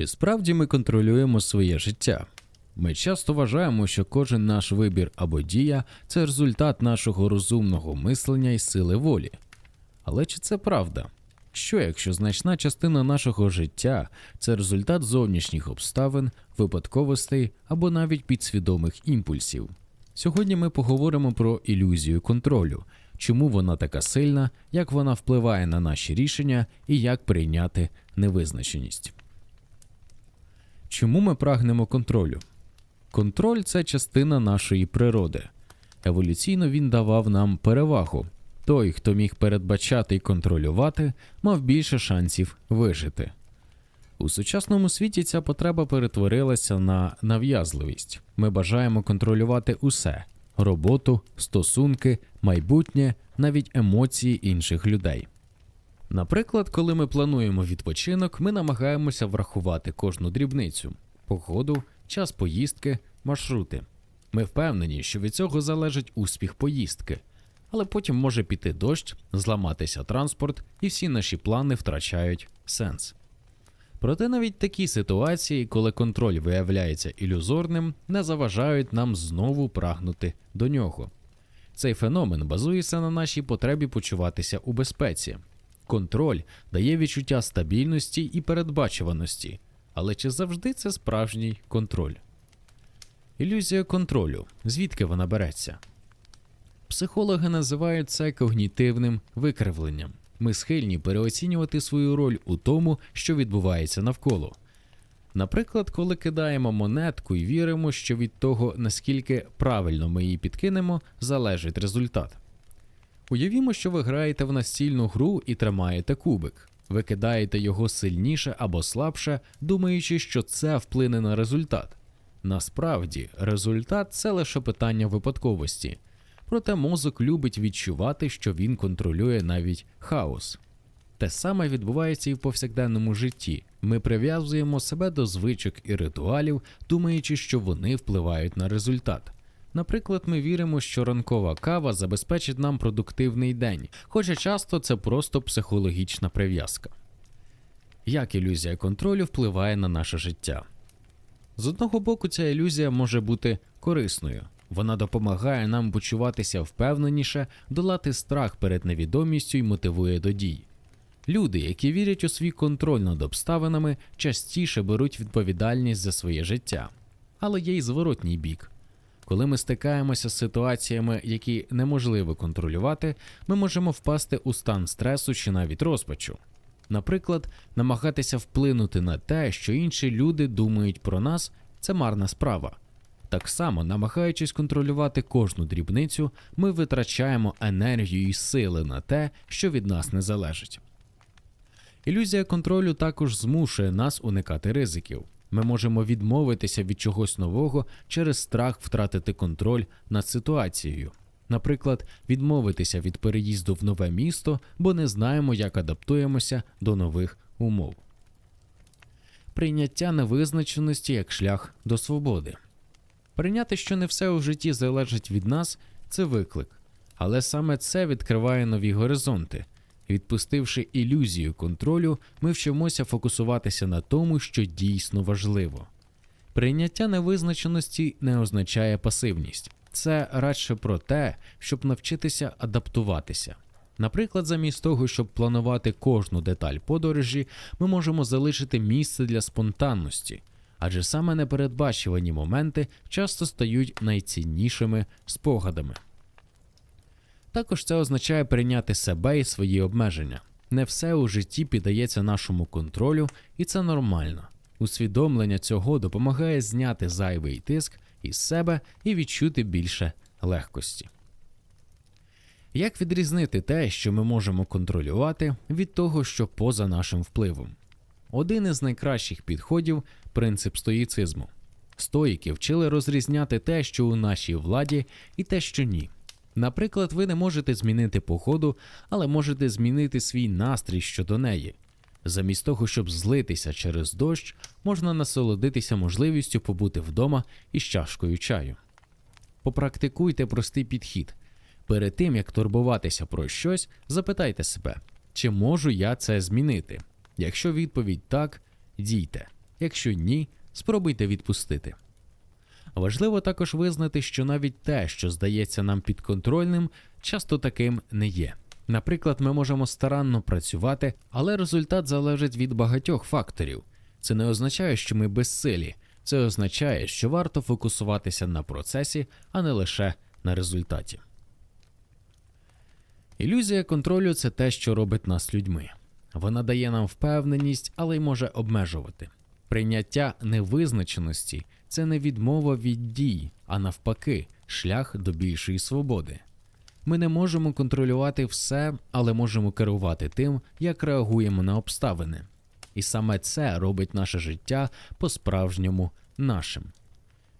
Чи справді ми контролюємо своє життя? Ми часто вважаємо, що кожен наш вибір або дія це результат нашого розумного мислення і сили волі. Але чи це правда? Що якщо значна частина нашого життя це результат зовнішніх обставин, випадковостей або навіть підсвідомих імпульсів? Сьогодні ми поговоримо про ілюзію контролю, чому вона така сильна, як вона впливає на наші рішення і як прийняти невизначеність. Чому ми прагнемо контролю? Контроль це частина нашої природи. Еволюційно він давав нам перевагу. Той, хто міг передбачати і контролювати, мав більше шансів вижити. У сучасному світі ця потреба перетворилася на нав'язливість. Ми бажаємо контролювати усе роботу, стосунки, майбутнє, навіть емоції інших людей. Наприклад, коли ми плануємо відпочинок, ми намагаємося врахувати кожну дрібницю погоду, час поїздки, маршрути. Ми впевнені, що від цього залежить успіх поїздки, але потім може піти дощ, зламатися транспорт, і всі наші плани втрачають сенс. Проте навіть такі ситуації, коли контроль виявляється ілюзорним, не заважають нам знову прагнути до нього. Цей феномен базується на нашій потребі почуватися у безпеці. Контроль дає відчуття стабільності і передбачуваності, але чи завжди це справжній контроль? Ілюзія контролю. Звідки вона береться? Психологи називають це когнітивним викривленням. Ми схильні переоцінювати свою роль у тому, що відбувається навколо. Наприклад, коли кидаємо монетку і віримо, що від того, наскільки правильно ми її підкинемо, залежить результат. Уявімо, що ви граєте в настільну гру і тримаєте кубик. Ви кидаєте його сильніше або слабше, думаючи, що це вплине на результат. Насправді, результат це лише питання випадковості. Проте мозок любить відчувати, що він контролює навіть хаос. Те саме відбувається і в повсякденному житті. Ми прив'язуємо себе до звичок і ритуалів, думаючи, що вони впливають на результат. Наприклад, ми віримо, що ранкова кава забезпечить нам продуктивний день, хоча часто це просто психологічна прив'язка. Як ілюзія контролю впливає на наше життя? З одного боку, ця ілюзія може бути корисною. Вона допомагає нам почуватися впевненіше, долати страх перед невідомістю і мотивує до дій. Люди, які вірять у свій контроль над обставинами, частіше беруть відповідальність за своє життя. Але є й зворотній бік. Коли ми стикаємося з ситуаціями, які неможливо контролювати, ми можемо впасти у стан стресу чи навіть розпачу. Наприклад, намагатися вплинути на те, що інші люди думають про нас, це марна справа. Так само, намагаючись контролювати кожну дрібницю, ми витрачаємо енергію і сили на те, що від нас не залежить. Ілюзія контролю також змушує нас уникати ризиків. Ми можемо відмовитися від чогось нового через страх втратити контроль над ситуацією. Наприклад, відмовитися від переїзду в нове місто, бо не знаємо, як адаптуємося до нових умов. Прийняття невизначеності як шлях до свободи. Прийняти, що не все у житті залежить від нас, це виклик, але саме це відкриває нові горизонти. Відпустивши ілюзію контролю, ми вчимося фокусуватися на тому, що дійсно важливо. Прийняття невизначеності не означає пасивність, це радше про те, щоб навчитися адаптуватися. Наприклад, замість того, щоб планувати кожну деталь подорожі, ми можемо залишити місце для спонтанності, адже саме непередбачувані моменти часто стають найціннішими спогадами. Також це означає прийняти себе і свої обмеження. Не все у житті піддається нашому контролю, і це нормально. Усвідомлення цього допомагає зняти зайвий тиск із себе і відчути більше легкості. Як відрізнити те, що ми можемо контролювати, від того, що поза нашим впливом? Один із найкращих підходів принцип стоїцизму. Стоїки вчили розрізняти те, що у нашій владі, і те, що ні. Наприклад, ви не можете змінити погоду, але можете змінити свій настрій щодо неї. Замість того, щоб злитися через дощ, можна насолодитися можливістю побути вдома із чашкою чаю. Попрактикуйте простий підхід. Перед тим як турбуватися про щось, запитайте себе, чи можу я це змінити. Якщо відповідь так, дійте. Якщо ні, спробуйте відпустити. Важливо також визнати, що навіть те, що здається нам підконтрольним, часто таким не є. Наприклад, ми можемо старанно працювати, але результат залежить від багатьох факторів. Це не означає, що ми безсилі. Це означає, що варто фокусуватися на процесі, а не лише на результаті. Ілюзія контролю це те, що робить нас людьми. Вона дає нам впевненість, але й може обмежувати. Прийняття невизначеності це не відмова від дій, а навпаки, шлях до більшої свободи. Ми не можемо контролювати все, але можемо керувати тим, як реагуємо на обставини. І саме це робить наше життя по-справжньому нашим.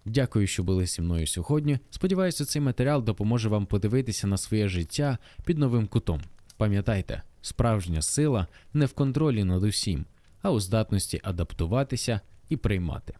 Дякую, що були зі мною сьогодні. Сподіваюся, цей матеріал допоможе вам подивитися на своє життя під новим кутом. Пам'ятайте, справжня сила не в контролі над усім, а у здатності адаптуватися і приймати.